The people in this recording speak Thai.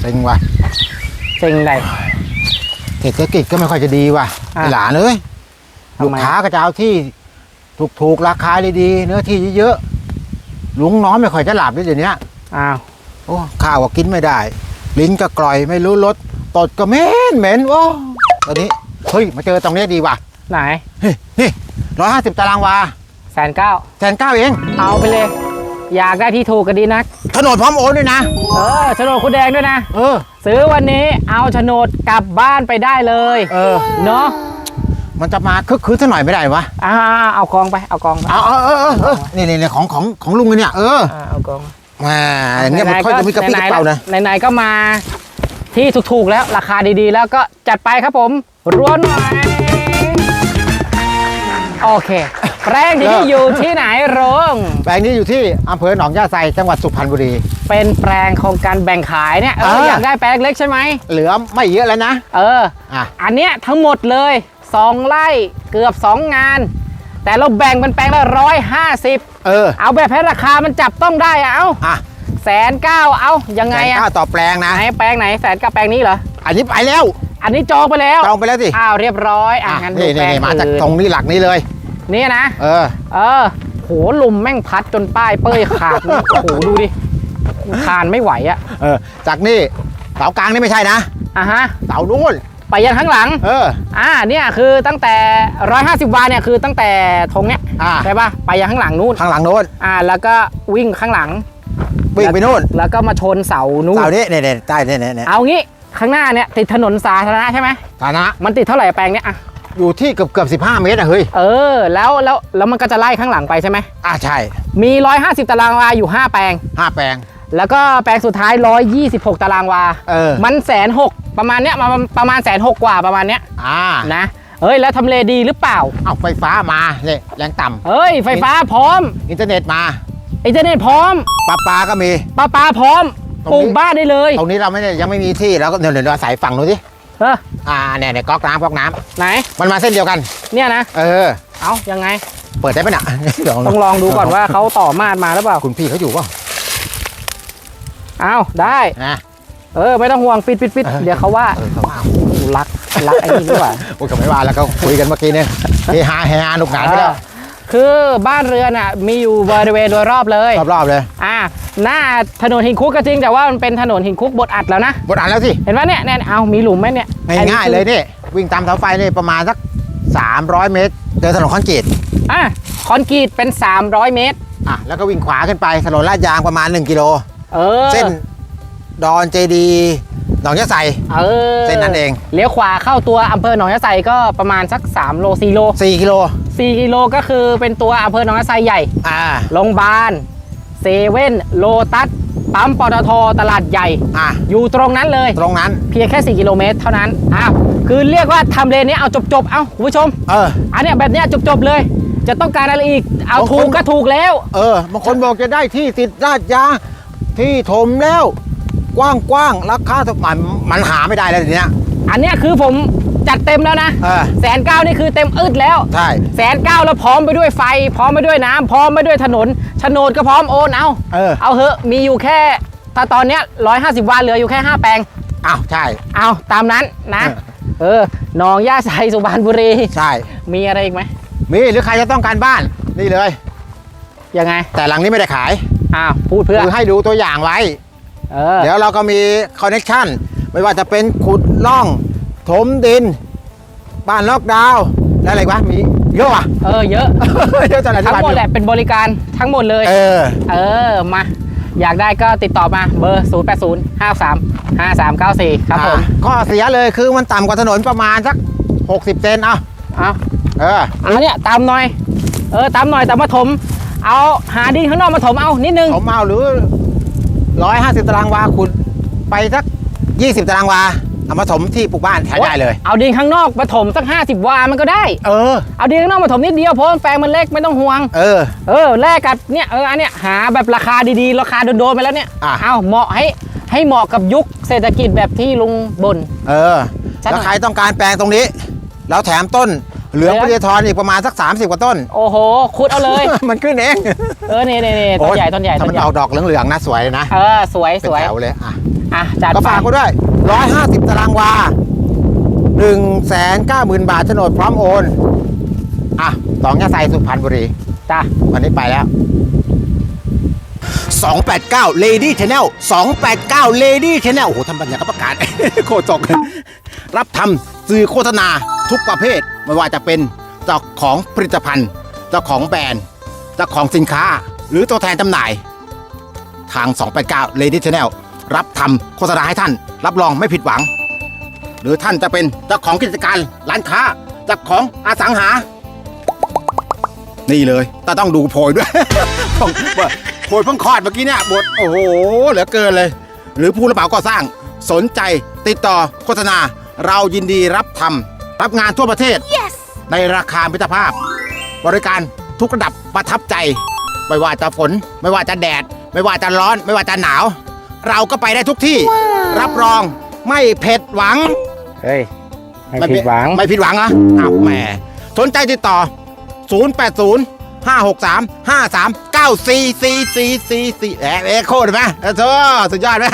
เซ็งว่ะเซ็งใด เศรษฐกิจก็ไม่ค่อยจะดีว่ะอะไอ้หลานเอ้ยทำไม ลูกค้าก็จะเอาที่ถูกๆราคาดีๆเนื้อที่เยอะๆลุงน้องไม่ค่อยจะหลับด้วยเดี๋ยวนี้อ้าวโอ้ข้าวก็กินไม่ได้ ลิ้นก็กร่อยไม่รู้รสตดก็เหม็นเหม็นโอ้ตอนนี้เฮ้ยมาเจอตรงนี้ดีว่ะไหนเฮ้ยนี่ร้อยห้าสิบตารางวาแสนเก้าแสนเก้าเองเอาไปเลย อยากได้ที่ถูกก็ดีนักโฉนดพร้อมโอนด้วยนะ เออโฉนดคุณแดงด้วยนะ เออ ซื้อวันนี้เอาโฉนดกลับบ้านไปได้เลยเออ เนาะมันจะมาคึกคืนสักหน่อยไม่ได้วะอ่าเอากองไปเอากองไปเอาเอาเออเออเออนี่นี่นี่ของของของลุงเนี่ยเอออ่าเอากองแหมาอย่างเงี้ยมันค่อยจะมีกระปี้กระเป๋านะไหนๆก็มาที่ถูกๆแล้วราคาดีๆ แล้วก็จัดไปครับผมร้วนหน่อยโอเค แปลงที่นี่อยู่ที่ไหนโรงแปลงนี้อยู่ที่อำเภอหนองย่าไซจังหวัดสุพรรณบุรี เป็นแปลงของการแบ่งขายเนี่ยเออเอออ อยากได้แปลงเล็กใช่ไหมเหลือไม่เยอะแล้วนะเออ อะอันเนี้ยทั้งหมดเลย2ไร่เกือบ2งาน แต่เราแบ่งเป็นแปลงละร้อยห้าสิบเออเอาแบบให้ราคามันจับต้องได้อะเอาอะแสนเก้าเอายังไงแสนอะเก้าต่อแปลงนะไหนแปลงไหนแสนกับแปลงนี้เหรออันนี้ไปแล้วอันนี้จองไปแล้วจองไปแล้วสิอ้าวเรียบร้อยอะอะงั้นดูนี่แปลนี่งนี่มาจากอื่นตรงนี้หลักนี้เลย นี่นะ เออ เออ โหลุมแม่งพัดจนป้ายเป้ยขาด โอ้โหดูดิคานไม่ไหวอะเออ จากนี่เสากลางนี่ไม่ใช่นะ อะฮะ เสานู่น ไปยันข้างหลัง เออ อ่า เนี่ยคือตั้งแต่ 150วาเนี่ยคือตั้งแต่ธงเนี้ยอ่า ใช่ป่ะ ไปยังข้างหลังนู่น ข้างหลังโน้นอ่า แล้วก็วิ่งข้างหลัง วิ่งไปนู่นแล้วก็มาชนเสานู่น เสานี้เนี่ยเนี่ยใต้เนี่ยเนี่ยเนี่ยเอางี้ข้างหน้าเนี่ยติดถนนสาธารณะใช่ไหม ฐานะ มันติดเท่าไหร่แปลงเนี้ยอะ อยู่ที่เกือบเกือบสิบห้าเมตรอะเฮ้ย เออ แล้วแล้วแล้วมันก็จะไล่ข้างหลังไปใช่ไหม อ่าใช่มี 150 ตารางวาอยู่ 5 แปลง ห้าแปลง แล้วก็แปลงสุดท้าย 126 ตารางวา เออ มันแสนหกประมาณเนี้ยมาประมาณแสนหกกว่าประมาณเนี้ยอ่านะเอ้ยแล้วทำเลดีหรือเปล่า เอาไฟฟ้ามาเนี่ยแรงต่ำเอ้ย ไฟฟ้าพร้อมอินเทอร์เน็ตมาอินเทอร์เน็ตพร้อมปลาปลาก็มี ปลาปลาพร้อมตรงนี้ ปลูกบ้านได้เลยตรงนี้เราไม่ได้ยังไม่มีที่แล้วก็เดี๋ยวเดี๋ยวเราอาศัยฝั่งนู้นสิเออ อ่าเนี่ยเนี่ยก๊อกน้ำก๊อกน้ไหนำมันมาเส้นเดียวกัน เนี่ยนะ เออ เอายังไง เปิดได้ปะเนี่ย เดี๋ยวต้องลองดูก่อนว่าเขาต่อมาดมาหรือเปล่า คุณพี่เขาอยู่เปล่าเอาได้ นะ เออ ไม่ต้องห่วงปิดปิดปิดเออ เดี๋ยวเขาว่าเออเขาว่ารักรักไอ้นี่ดีกว่า โอ้ยก็ไม่ว่าแล้วก็คุยกันเมื่อกี้เนี่ยเฮฮาเฮฮาหนุกหนานไปแล้ว เออ คือบ้านเรือนอะมีอยู่บริเวณโดยรอบเลยรอบๆเลยอ่าหน้าถนนหินคุกก็จริงแต่ว่ามันเป็นถนนหินคุกบดอัดแล้วนะบทอ่านแล้วสิเห็นไหมเนี่ยเนี่ยเอามีหลุมไหมเนี่ยง่ายๆเลยนี่วิ่งตามเสาไฟนี่ประมาณสัก 300 เมตรเจอถนนคอนกรีตอะคอนกรีตเป็น 300 เมตร อะแล้วก็วิ่งขวาขึ้นไปถนนลาดยางประมาณ 1 กิโล เออเส้นดอนเจดี หนองยะไซเออเส้นนั้นเองเลี้ยวขวาเข้าตัวอำเภอหนองยะไซก็ประมาณสัก 3 โล4โล4กิโล4กิโลก็คือเป็นตัวอำเภอหนองยะไซใหญ่อ่าโรงพยาบาลเซเว่นโลตัสปั๊มปตทตลาดใหญ่อะอยู่ตรงนั้นเลย ตรงนั้น เพียงแค่ 4 กิโลเมตรเท่านั้นอ้าวคือเรียกว่าทำเลนนี้เอาจบๆ เอ้าคุณผู้ชม เออ อันเนี้ยแบบเนี้ยจบๆเลย จะต้องการอะไรอีก เอาบางคนถูกก็ถูกแล้ว เออบางคนบอกจะได้ที่ติดลาดยางที่ถมแล้ว กว้างๆราคาสักมันมันหาไม่ได้แล้วทีเนี้ยอันเนี้ยคือผมจัดเต็มแล้วนะเออแสนเก้านี่คือเต็มอึดแล้วใช่แสนเก้าแล้วพร้อมไปด้วยไฟ พร้อมไปด้วยน้ำพร้อมไปด้วยถนนโฉนดก็พร้อมโอนเอาเออเอาเหอะมีอยู่แค่ถ้าตอนเนี้ยร้อยห้าสิบวันเหลืออยู่แค่5แปลง อ้าวใช่ เอาตามนั้นนะเออเออหนองย่าไซสุพรรณบุรี ใช่ มีอะไรอีกไหมมีหรือใครจะต้องการบ้านนี่เลย ยังไงแต่หลังนี้ไม่ได้ขายอ้าวพูดเพื่อ คือให้ดูตัวอย่างไว้ เออ เดี๋ยวเราก็มีคอนเน c t ชันไม่ว่าจะเป็นขุดล่อง ถมดิน บ้านล็อกดาวน์แล้วอะไรอีกวะมีเยอะว่ะ เออเยอะ เยอะจังเลยทั้งหมดแหละเป็นบริการทั้งหมดเลย เออ เออมา อยากได้ก็ติดต่อมาเบอร์ 0 8 0 5 3 5 3 9 4 ครับผมอะข้อเสียเลยคือมันต่ำกว่าถนนประมาณสัก 60 เซนเอาเอาเออ เอาเนี่ยตามหน่อย เออตามหน่อยแต่มาถม เอาหาดินข้างนอกมาถมเอานิดนึง ผมเอาหรือ 150ตารางวาขุดไปสัก20ตารางวาเอามาถมที่ปลูกบ้านใช้ได้เลย เอาดินข้างนอกมาถมสัก 50 วา มันก็ได้ เออ เอาดินข้างนอกมาถมนิดเดียวเพราะแปลงมันเล็กไม่ต้องห่วง เออ เออ แลกกับเนี่ยเอออันเนี้ยหาแบบราคาดีๆ ราคาโดนๆไปแล้วเนี่ยอะเอาเหมาะให้ให้เหมาะกับยุคเศรษฐกิจแบบที่ลุงบน เออชัดหน่อยแล้วใครต้องการแปลงตรงนี้ แล้วแถมต้น เหลืองปริยทรอีกประมาณสัก 30 กว่าต้น โอ้โหขุดเอาเลย มันขึ้นเอง เออนี่นี่นี่ต้นใหญ่ต้นใหญ่ถ้าต้มันนใหญ่ออกดอกเหลืองๆนะสวยนะ เออสวยเป็สนวยแถวเลยอะอะจัดก็ไปฝากก็ด้วย 150 ตารางวา1 9 0 0 0 0 บาทโฉนดพร้อมโอน อะสองยาไซสุพรรณบุรี จ้ะวันนี้ไปแล้ว 289 Lady Channel 289 Lady Channel โอ้โหทำบัญญัติประกาศโคตรจกรับทำสื่อโฆษณาทุกประเภท ไม่ว่าจะเป็นเจ้าของผลิตภัณฑ์ เจ้าของแบรนด์ เจ้าของสินค้า หรือตัวแทนจำหน่าย ทาง 289 Lady Channel รับทำโฆษณาให้ท่าน รับรองไม่ผิดหวัง หรือท่านจะเป็นเจ้าของกิจการร้านค้าเจ้าของอสังหา นี่เลยแต่ต้องดูโพยด้วยโพยเพิ่งคลอดเมื่อกี้เนี่ยบทโอ้โหเหลือเกินเลย หรือผู้รับเหมาก่อสร้างสนใจติดต่อโฆษณา เรายินดีรับทำ รับงานทั่วประเทศในราคามิตรภาพ บริการทุกระดับประทับใจ ไม่ว่าจะฝน ไม่ว่าจะแดด ไม่ว่าจะร้อน ไม่ว่าจะหนาว เราก็ไปได้ทุกที่ รับรองไม่เผ็ดหวัง เฮ้ย ไม่ผิดหวัง ไม่ผิดหวังเหรออ้าวแหมสนใจติดต่อ 080 563 53 94 4444แหมเอ็กโคดไหมเออโธ่สุดยอดไหม